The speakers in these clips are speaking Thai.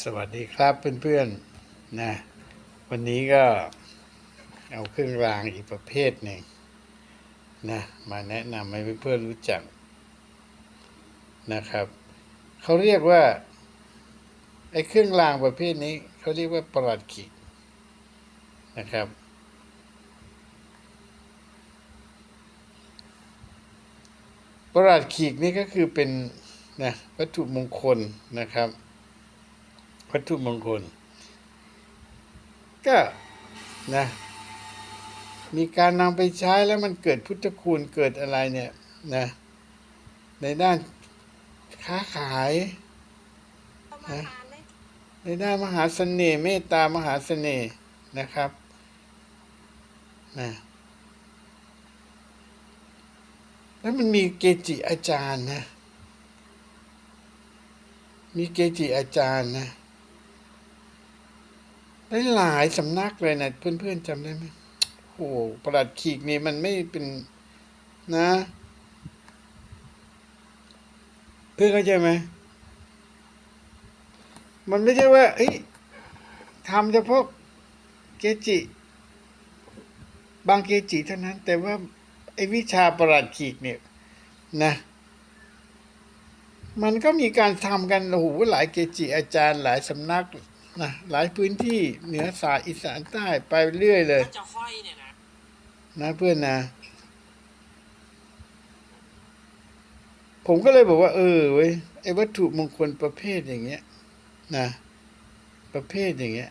สวัสดีครับเพื่อนๆนะวันนี้ก็เอาเครื่องรางอีกประเภทหนึ่งนะมาแนะนำให้เพื่อนๆรู้จักนะครับเขาเรียกว่าไอ้เครื่องรางประเภทนี้เขาเรียกว่าประหลัดขีดนะครับ ประหลัดขีกนี่ก็คือเป็นนะวัตถุมงคลนะครับ วัตถุมงคล ก็นะมีการนำไปใช้แล้วมันเกิดพุทธคุณเกิดอะไรเนี่ยนะในด้านค้าขายเข้ามาทานไหมในด้านมหาเสน่ห์เมตตามหาเสน่ห์นะครับนะแล้วมันมีเกจิอาจารย์นะ มีเกจิอาจารย์นะ หลายสำนักเลยนะเพื่อนๆจำได้ไหมโอ้โหประหลัดขีกนี่มันไม่เป็นนะ เพื่อนเข้าใจไหมมันไม่ใช่ว่าเอ้ยทำเฉพาะเกจิ บางเกจิเท่านั้น แต่ว่าไอ้วิชาประหลัดขีกเนี่ยนะมันก็มีการทำกันโอ้โหหลายเกจิอาจารย์หลายสำนัก นะหลายพื้นที่เหนือสายอีสานใต้ไปเรื่อยเลยถ้าจะห้อยเนี่ยนะนะเพื่อนนะ ผมก็เลยบอกว่า เออเว้ยไอ้วัตถุมงคลประเภทอย่างเงี้ย นะ ประเภทอย่างเงี้ย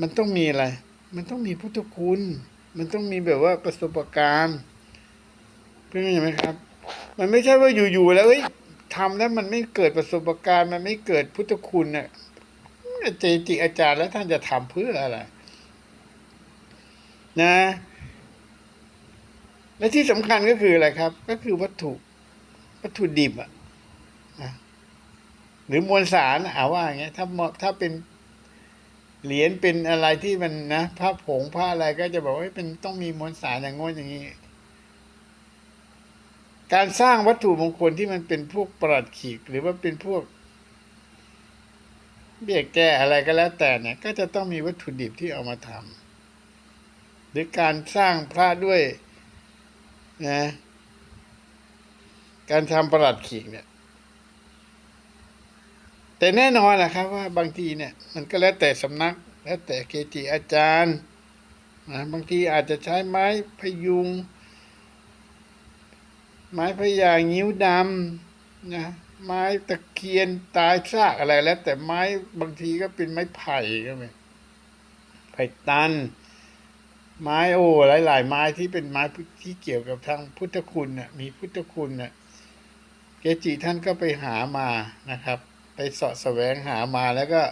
มันต้องมีอะไร มันต้องมีพุทธคุณ มันต้องมีแบบว่าประสบการณ์เพื่อนเข้าใจไหมครับ มันไม่ใช่ว่าอยู่ๆแล้วเอ้ย ทำแล้วมันไม่เกิดประสบการณ์มันไม่เกิดพุทธคุณเนี่ยเจจิอาจารย์แล้วท่านจะทำเพื่ออะไร นะ และที่สำคัญก็คืออะไรครับ ก็คือวัตถุวัตถุดิบอะนะหรือมวลสารอาว่าอย่างเงี้ยถ้ามาะถ้าเป็นเหรียญเป็นอะไรที่มันนะพระผงพระอะไรก็จะบอกว่าเป็นต้องมีมวลสารอย่างงน้นอย่างนี้ การสร้างวัตถุมงคลที่มันเป็นพวกประหลัดขีกหรือว่าเป็นพวก เบี้ยแก้อะไรก็แล้วแต่เนี่ย ก็จะต้องมีวัตถุดิบที่เอามาทำหรือการสร้างพระด้วยนะการทำประหลัดขีกเนี่ย แต่แน่นอนนะครับว่าบางทีเนี่ย มันก็แล้วแต่สำนัก แล้วแต่เกจิอาจารย์นะบางทีอาจจะใช้ไม้พยุง ไม้พยางนิ้วดำนะไม้ตะเคียนตายซากอะไรแล้ว แต่ไม้บางทีก็เป็นไม้ไผ่ก็มีไผ่ตัน ไม้โอ้หลาย ๆ ไม้ที่เป็นไม้ที่เกี่ยวกับทางพุทธคุณน่ะมีพุทธคุณน่ะเกจิท่านก็ไปหามานะครับ ไปเสาะแสวงหามาแล้วก็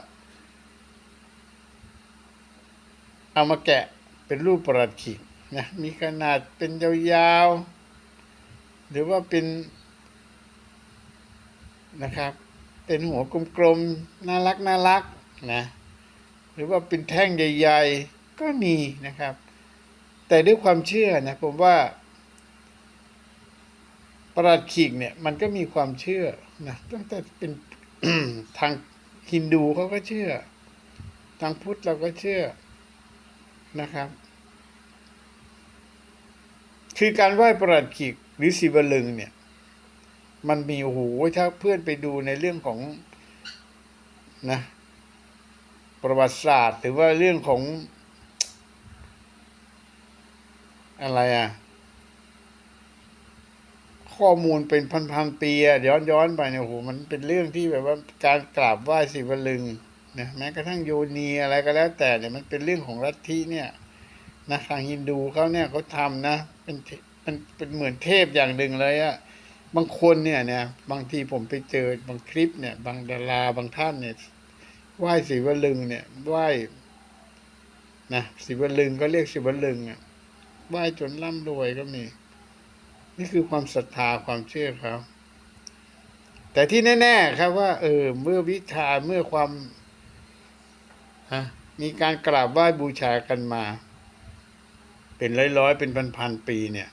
เอามาแกะเป็นรูปประหลัดขีดนะมีขนาดเป็นยาวๆ หรือว่าเป็นนะครับ เป็นหัวกลมๆน่ารักน่ารักนะหรือว่าเป็นแท่งใหญ่ ๆ ก็มีนะครับ แต่ด้วยความเชื่อนะผมว่าประหลัดขีกเนี่ยมันก็มีความเชื่อนะตั้งแต่เป็นทางฮินดูเขาก็เชื่อ ทางพุทธเราก็เชื่อนะครับ คือการไหว้ประหลัดขีก หรือศิวลึงเนี่ย มันมีโอ้โหถ้าเพื่อนไปดูในเรื่องของนะ ประวัติศาสตร์หรือว่าเรื่องของอะไรอะ ข้อมูลเป็นพันๆปีอะย้อนย้อนไปเนี่ยโอ้โหมันเป็นเรื่องที่แบบว่าการกราบไหว้ศิวลึงนะแม้กระทั่งโยนีอะไรก็แล้ว แต่เนี่ยมันเป็นเรื่องของลัทธิเนี่ยนะทางฮินดูเขาเนี่ยเขาทำนะ เป็น มันเป็นเหมือนเทพอย่างหนึ่งเลยอะบางคนเนี่ยเนี่ยบางทีผมไปเจอบางคลิปเนี่ย บางดาราบางท่านเนี่ยไหว้ศิวลึงเนี่ยไหว้นะศิวลึงก็เรียกศิวลึงอะไหว้จนร่ำรวยก็มี นี่คือความศรัทธาความเชื่อเขาแต่ที่แน่ ๆ ครับว่าเออเมื่อวิชาเมื่อความฮะมีการกราบไหว้บูชากันมา เป็นร้อยๆเป็นพันๆปีเนี่ย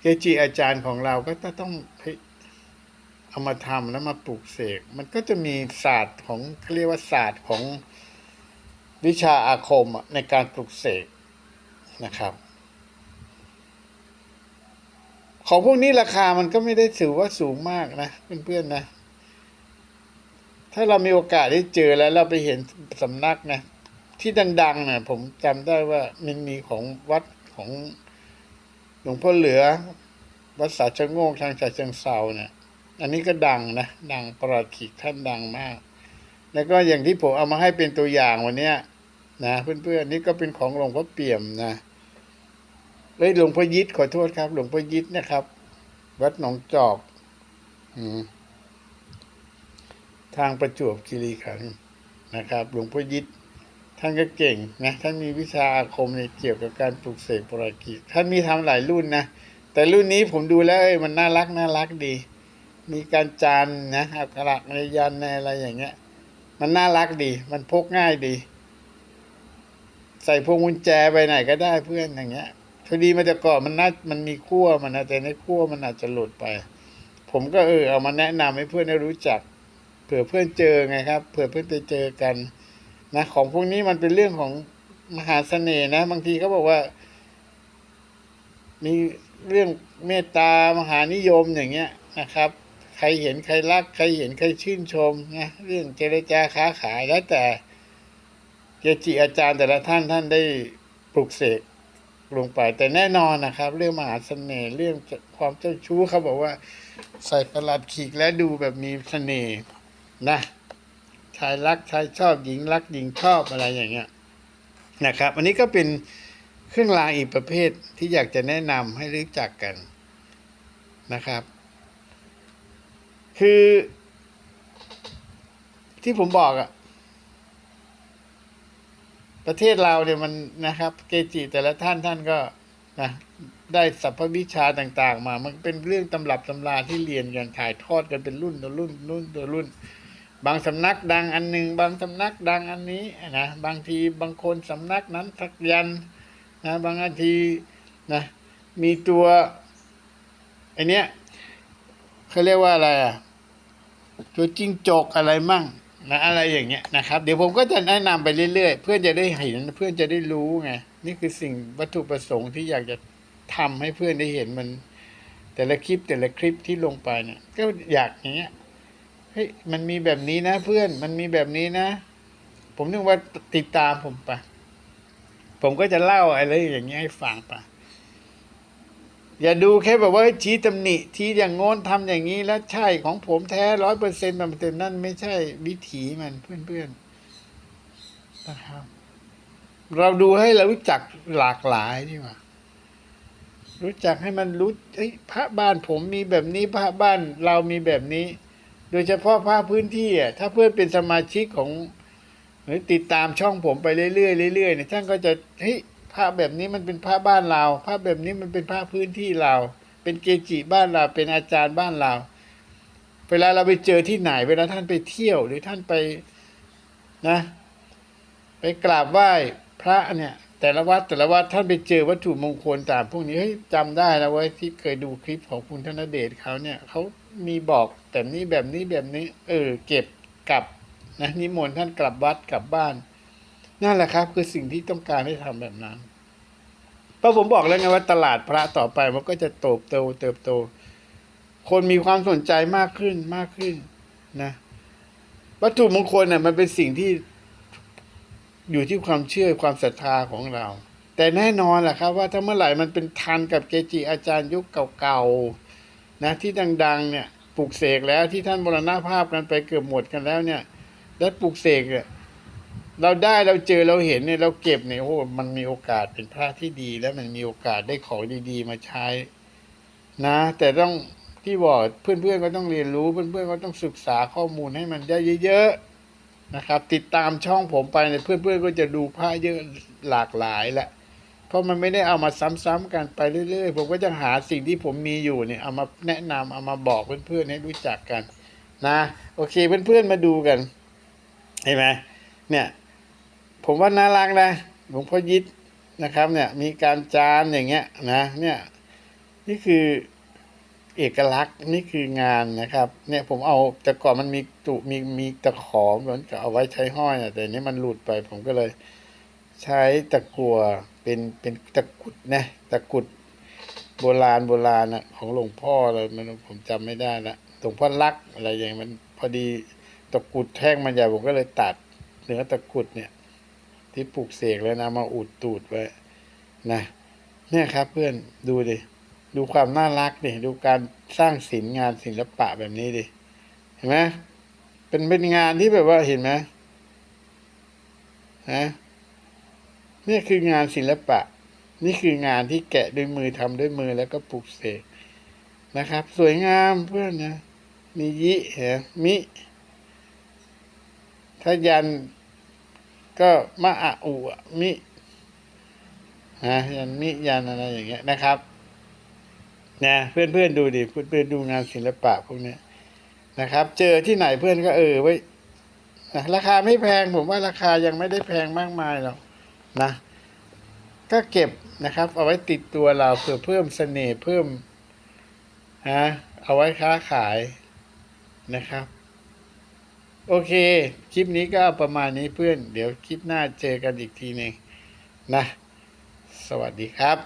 เกจิอาจารย์ของเราก็จะต้องเอามาทำแล้วมาปลูกเสก มันก็จะมีศาสตร์ของเขาเรียกว่าศาสตร์ของวิชาอาคมในการปลูกเสกนะครับ ของพวกนี้ราคามันก็ไม่ได้ถือว่าสูงมากนะเพื่อนๆนะ ถ้าเรามีโอกาสได้เจอแล้วเราไปเห็นสำนักนะที่ดังๆนะผมจำได้ว่ามันมีของวัดของ ลวงพ่อเหลือ วัดสาชะโงกทางฉะเชิงเซาเนี่ย อันนี้ก็ดังนะ ดังประหลัดขีกท่านดังมาก แล้วก็อย่างที่ผมเอามาให้เป็นตัวอย่างวันเนี้ยนะเพื่อนๆนี่ก็เป็นของหลวงพ่อเปี่ยมนะเอ้ยหลวงพ่อยิดขอโทษครับ หลวงพ่อยิดนะครับ วัดหนองจอกอทางประจวบคีรีขันธ์นะครับ หลวงพ่อยิด ท่านก็เก่งนะท่านมีวิชาอาคมในเกี่ยวกับการปลูกเสกปรากิจท่านมีทำหลายรุ่นนะแต่รุ่นนี้ผมดูแล้วเอ้ยมันน่ารักน่ารักดี มีการจานนะอักขระในยันในอะไรอย่างเงี้ย มันน่ารักดี มันพกง่ายดี ใส่พวงกุญแจไปไหนก็ได้เพื่อนอย่างเงี้ยพอดีมันจะก่อนมันน่ามันมีขั้วมันนะแต่ในขั้วมันอาจจะหลุดไป ผมก็เออเอามาแนะนำให้เพื่อนได้รู้จัก เผื่อเพื่อนเจอไงครับ เผื่อเพื่อนไปเจอกัน นะของพวกนี้มันเป็นเรื่องของมหาเสน่ห์นะ บางทีเขาบอกว่า มีเรื่องเมตตามหานิยมอย่างเงี้ยนะครับ ใครเห็นใครรัก ใครเห็นใครชื่นชมนะเรื่องเจรจาค้าขายแล้วแต่เกจิอาจารย์แต่ละท่านท่านได้ปลุกเสกลงไป แต่แน่นอนนะครับ เรื่องมหาเสน่ห์เรื่องความเจ้าชู้เขาบอกว่า ใส่ประหลัดขีกและดูแบบมีเสน่ห์นะ ชายรักชายชอบหญิงรักหญิงชอบอะไรอย่างเงี้ยนะครับ อันนี้ก็เป็นเครื่องรางอีกประเภทที่อยากจะแนะนำให้รู้จักกันนะครับ คือ ที่ผมบอกอะประเทศเราเนี่ยมันนะครับ เกจิแต่ละท่านท่านก็นะได้สรรพวิชาต่าง ๆ มา มันเป็นเรื่องตำรับตำราที่เรียนกันถ่ายทอดกันเป็นรุ่นต่อรุ่นรุ่นต่อรุ่น บางสำนักดังอันหนึ่งบางสำนักดังอันนี้นะบางทีบางคนสำนักนั้นสักยันนะบางทีนะมีตัวไอเนี้ยเขาเรียกว่าอะไรอะตัวจิ้งจกอะไรมั่งนะอะไรอย่างเงี้ยนะครับ เดี๋ยวผมก็จะแนะนำไปเรื่อยๆ เพื่อนจะได้เห็นเพื่อนจะได้รู้ไงนี่คือสิ่งวัตถุประสงค์ที่อยากจะทำให้เพื่อนได้เห็นมัน แต่ละคลิปแต่ละคลิปที่ลงไปเนี่ยก็อยากอย่างเงี้ย เฮ้ยมันมีแบบนี้นะเพื่อนมันมีแบบนี้นะ ผมนึกว่าติดตามผมไปผมก็จะเล่าอะไรอย่างเงี้ยให้ฟังไปอย่าดูแค่แบบว่าชี้ตำหนิชี้อย่างโน้นทำอย่างนี้แล้วใช่ของผมแท้ร้อยเปอร์เซ็นต์มันเต็มนั่นไม่ใช่วิถีมันเพื่อนๆนะครับ เราดูให้เรารู้จักหลากหลายดีกว่ารู้จักให้มันรู้เอ้ยพระบ้านผมมีแบบนี้พระบ้านเรามีแบบนี้ โดยเฉพาะพระพื้นที่อะถ้าเพื่อนเป็นสมาชิกของหรือติดตามช่องผมไปเรื่อยๆเรื่อยๆเนี่ยท่านก็จะเฮ้ยพระแบบนี้มันเป็นพระบ้านเราพระแบบนี้มันเป็นพระพื้นที่เรา เป็นเกจิบ้านเรา เป็นอาจารย์บ้านเรา เวลาเราไปเจอที่ไหน เวลาท่านไปเที่ยวหรือท่านไปนะ ไปกราบไหว้พระเนี่ย แต่ละวัดแต่ละวัดท่านไปเจอวัตถุมงคลตางพวกนี้เฮ้ยจำได้แล้วเว้ยที่เคยดูคลิปของคุณธนเดชเขาเนี่ยเขา มีบอกแต่นี้แบบนี้แบบนี้ เออ เก็บกลับนะนิมนต์ท่านกลับวัดกลับบ้าน นั่นแหละครับ คือสิ่งที่ต้องการให้ทำแบบนั้นเพราะผมบอกแล้วไงว่าตลาดพระต่อไปมันก็จะโตเติบโตเติบโต คนมีความสนใจมากขึ้นมากขึ้นนะวัตถุมงคลเนี่ยมันเป็นสิ่งที่อยู่ที่ความเชื่อความศรัทธาของเรา แต่แน่นอนแหละครับ ว่าถ้าเมื่อไหร่มันเป็นทันกับเกจิอาจารย์ยุคเก่าๆ นะที่ดังๆเนี่ยปลูกเสกแล้วที่ท่านมรณภาพกันไปเกือบหมดกันแล้วเนี่ยได้ปลูกเสกเนี่ยเราได้เราเจอเราเห็นเนี่ยเราเก็บเนี่ยโอ้โหมันมีโอกาสเป็นพระที่ดี แล้วมันมีโอกาสได้ของดีๆ มาใช้ นะ แต่ต้องที่บอกเพื่อนๆก็ต้องเรียนรู้เพื่อนๆก็ต้องศึกษาข้อมูลให้มันได้เยอะๆนะครับ ติดตามช่องผมไปเนี่ยเพื่อนๆก็จะดูผ้าเยอะหลากหลายแหละ เพราะมันไม่ได้เอามาซ้ำๆกันไปเรื่อยๆ ผมก็จะหาสิ่งที่ผมมีอยู่เนี่ยเอามาแนะนำเอามาบอกเพื่อนๆให้รู้จักกัน นะ โอเคเพื่อนๆมาดูกันเห็นไหมเนี่ย ผมว่าน่ารักนะหลวงพ่อยิดนะครับ เนี่ย มีการจานอย่างเงี้ยนะเนี่ยนี่คือเอกลักษณ์นี่คืองานนะครับ เนี่ยผมเอาแต่ก่อนมันมีตุมีมีตะขอเหมือนกับเอาไว้ใช้ห้อยอะแต่นนี้มันหลุดไปผมก็เลย ใช้ตะกัว เป็นเป็นตะกุดนะตะกุดโบราณโบราณอะของหลวงพ่อเลยมันผมจำไม่ได้ละหลวงพ่อลักอะไรอย่างมันพอดีตะกุดแท่งมันใหญ่ผมก็เลยตัดเนื้อตะกุดเนี่ย ที่ปลูกเสกแล้วนะมาอุดตูดไว้นะเนี่ยครับ เพื่อนดูดิดูความน่ารักดิดูการสร้างศิลป์งานศิลปะแบบนี้ดิเห็นไหมเป็นเป็นงานที่แบบว่าเห็นไหมฮะ นี่คืองานศิลปะ นี่คืองานที่แกะด้วยมือทำด้วยมือแล้วก็ปลูกเสกนะครับ สวยงามเพื่อนนะมียิเหมิถ้ายันก็มะอะอุมิฮะยันมิยันอะไรอย่างเงี้ยนะครับนะเพื่อนเพื่อนๆดูดิเพื่อนเพื่อนๆดูงานศิลปะพวกเนี้ยนะครับ เจอที่ไหนเพื่อนก็เออไว้ราคาไม่แพงผมว่าราคายังไม่ได้แพงมากมายหรอก นะ ก็เก็บนะครับ เอาไว้ติดตัวเราเพื่อเพิ่มเสน่ห์เพิ่มฮะเอาไว้ค้าขายนะครับ โอเค คลิปนี้ก็ประมาณนี้เพื่อน เดี๋ยวคลิปหน้าเจอกันอีกทีหนึ่งนะ สวัสดีครับ